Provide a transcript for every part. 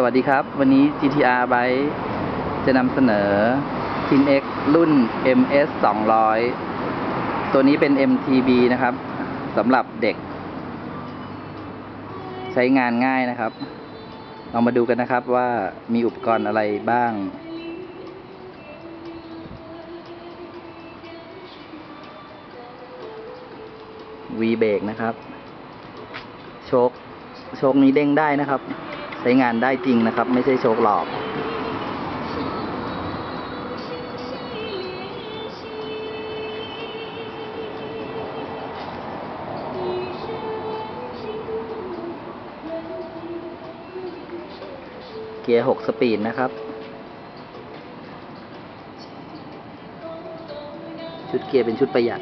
สวัสดีครับ วันนี้ GTR Byte จะนำเสนอ Team X รุ่น MS 200 ตัวนี้เป็น MTB นะครับสำหรับเด็ก ใช้งานง่ายนะครับ เรามาดูกันนะครับว่ามีอุปกรณ์อะไรบ้าง V เบรกนะครับ โชคโชคนี้เด้งได้นะครับ ใช้งานได้จริงนะครับ ไม่ใช่โชคหลอก เกียร์หกสปีดนะครับ ชุดเกียร์เป็นชุดประหยัด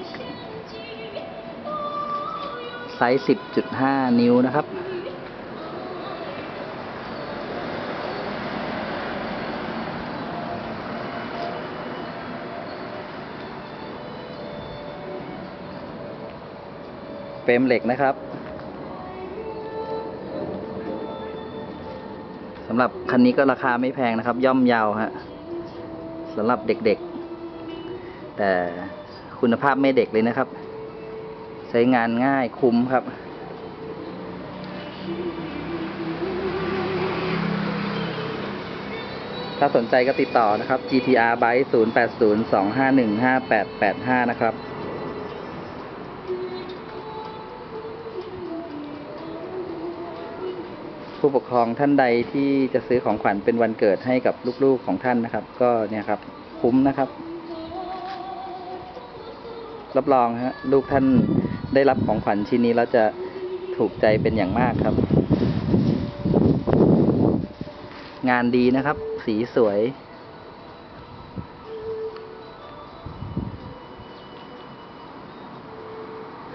ไซส์สิบจุดห้านิ้วนะครับ เฟรมเหล็กนะครับสำหรับคันนี้ก็ราคาไม่แพงนะครับ ย่อมเยาวฮะสำหรับเด็กๆ แต่คุณภาพไม่เด็กเลยนะครับ ใช้งานง่ายคุ้มครับ ถ้าสนใจก็ติดต่อนะครับ GTR Byte 0802515885 นะครับ ผู้ปกครองท่านใดที่จะซื้อของขวัญเป็นวันเกิดให้กับลูกๆของท่านนะครับ ก็เนี่ยครับ คุ้มนะครับ รับรองฮะลูกท่านได้รับของขวัญชิ้นนี้แล้วจะถูกใจเป็นอย่างมากครับ งานดีนะครับ สีสวย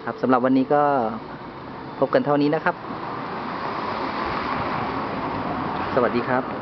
ครับสำหรับวันนี้ก็พบกันเท่านี้นะครับ สวัสดีครับ